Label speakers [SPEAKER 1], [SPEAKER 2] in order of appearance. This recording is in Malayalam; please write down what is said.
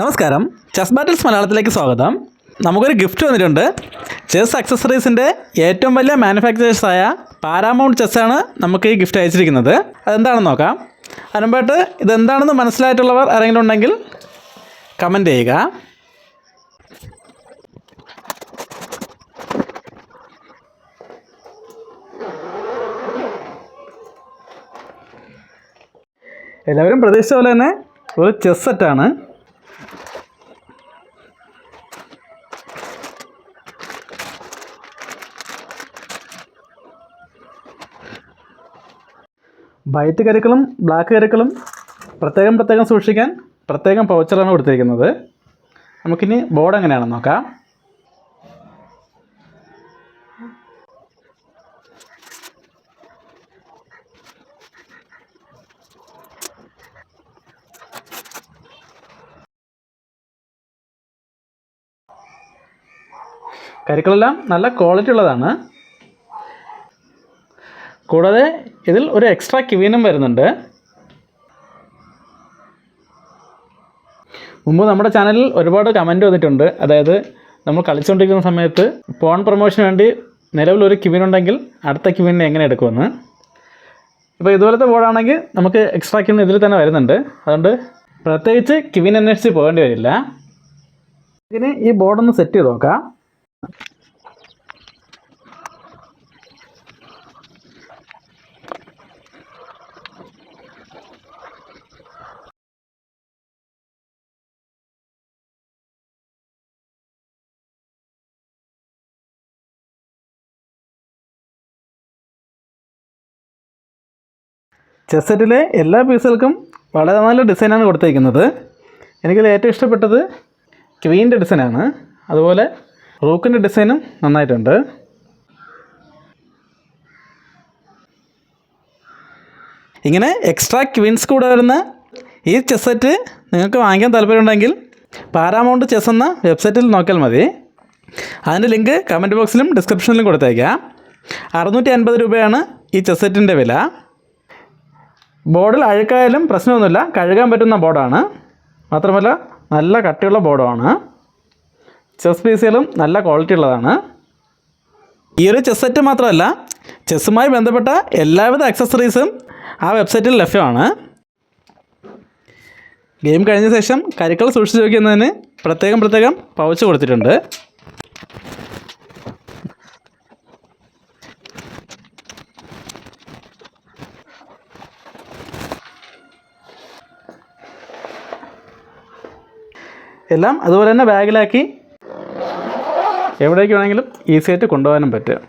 [SPEAKER 1] നമസ്കാരം. ചെസ് ബാറ്റിൽസ് മലയാളത്തിലേക്ക് സ്വാഗതം. നമുക്കൊരു ഗിഫ്റ്റ് വന്നിട്ടുണ്ട്. ചെസ് അക്സസറീസിന്റെ ഏറ്റവും വലിയ മാനുഫാക്ചറേഴ്സായ പാരാമൗണ്ട് ചെസ്സാണ് നമുക്ക് ഈ ഗിഫ്റ്റ് അയച്ചിരിക്കുന്നത്. അതെന്താണെന്ന് നോക്കാം. അതിനുമ്പായിട്ട് ഇതെന്താണെന്ന് മനസ്സിലായിട്ടുള്ളവർ ആരെങ്കിലും ഉണ്ടെങ്കിൽ കമന്റ് ചെയ്യുക. എല്ലാവരും പ്രതീക്ഷിച്ച പോലെ തന്നെ ഒരു ചെസ് സെറ്റാണ് വൈറ്റ് കരുക്കളും ബ്ലാക്ക് കരുക്കളും പ്രത്യേകം പ്രത്യേകം സൂക്ഷിക്കാൻ പ്രത്യേകം പൗച്ചറാണ് കൊടുത്തിരിക്കുന്നത്. നമുക്കിനി ബോർഡ് എങ്ങനെയാണെന്ന് നോക്കാം. കരുക്കളെല്ലാം നല്ല ക്വാളിറ്റി ഉള്ളതാണ്. കൂടാതെ ഇതിൽ ഒരു എക്സ്ട്രാ കിവീനും വരുന്നുണ്ട്. മുമ്പ് നമ്മുടെ ചാനലിൽ ഒരുപാട് കമന്റ് വന്നിട്ടുണ്ട്. അതായത് നമ്മൾ കളിച്ചുകൊണ്ടിരിക്കുന്ന സമയത്ത് പോൺ പ്രൊമോഷന് വേണ്ടി നിലവിൽ ഒരു കിവിൻ ഉണ്ടെങ്കിൽ അടുത്ത കിവിനെ എങ്ങനെ എടുക്കുമെന്ന്. ഇപ്പോൾ ഇതുപോലത്തെ ബോർഡാണെങ്കിൽ നമുക്ക് എക്സ്ട്രാ കിവിൻ ഇതിൽ തന്നെ വരുന്നുണ്ട്. അതുകൊണ്ട് പ്രത്യേകിച്ച് കിവിൻ അന്വേഷിച്ച് പോകേണ്ടി വരില്ല. ഇതിന് ഈ ബോർഡൊന്ന് സെറ്റ് ചെയ്ത് നോക്കാം. ചെസ് സെറ്റിലെ എല്ലാ പീസുകൾക്കും വളരെ നല്ല ഡിസൈനാണ് കൊടുത്തേക്കുന്നത്. എനിക്കതിൽ ഏറ്റവും ഇഷ്ടപ്പെട്ടത് ക്വീന്റെ ഡിസൈനാണ്. അതുപോലെ റൂക്കിന്റെ ഡിസൈനും നന്നായിട്ടുണ്ട്. ഇങ്ങനെ എക്സ്ട്രാ ക്വീൻസ് കൂടെ വരുന്ന ഈ ചെസ്സെറ്റ് നിങ്ങൾക്ക് വാങ്ങിക്കാൻ താല്പര്യമുണ്ടെങ്കിൽ പാരാമൗണ്ട് ചെസ് എന്ന വെബ്സൈറ്റിൽ നോക്കിയാൽ മതി. അതിന്റെ ലിങ്ക് കമന്റ് ബോക്സിലും ഡിസ്ക്രിപ്ഷനിലും കൊടുത്തേക്കാം. അറുന്നൂറ്റി അൻപത് രൂപയാണ് ഈ ചെസ്സെറ്റിന്റെ വില. ബോർഡിൽ അഴുക്കായാലും പ്രശ്നമൊന്നുമില്ല. കഴുകാൻ പറ്റുന്ന ബോർഡാണ്. മാത്രമല്ല നല്ല കട്ടിയുള്ള ബോർഡുമാണ്. ചെസ് പീസുകളും നല്ല ക്വാളിറ്റി ഉള്ളതാണ്. ഈ ഒരു ചെസ് സെറ്റ് മാത്രമല്ല ചെസ്സുമായി ബന്ധപ്പെട്ട എല്ലാവിധ അക്സസറീസും ആ വെബ്സൈറ്റിൽ ലഭ്യമാണ്. ഗെയിം കഴിഞ്ഞ ശേഷം കരുക്കൾ സൂക്ഷിച്ച് വയ്ക്കുന്നതിന് പ്രത്യേകം പ്രത്യേകം പൗച്ച് കൊടുത്തിട്ടുണ്ട്. എല്ലാം അതുപോലെ തന്നെ ബാഗിലാക്കി എവിടേക്ക് വേണമെങ്കിലും ഈസിയായിട്ട് കൊണ്ടുപോകാനും പറ്റും.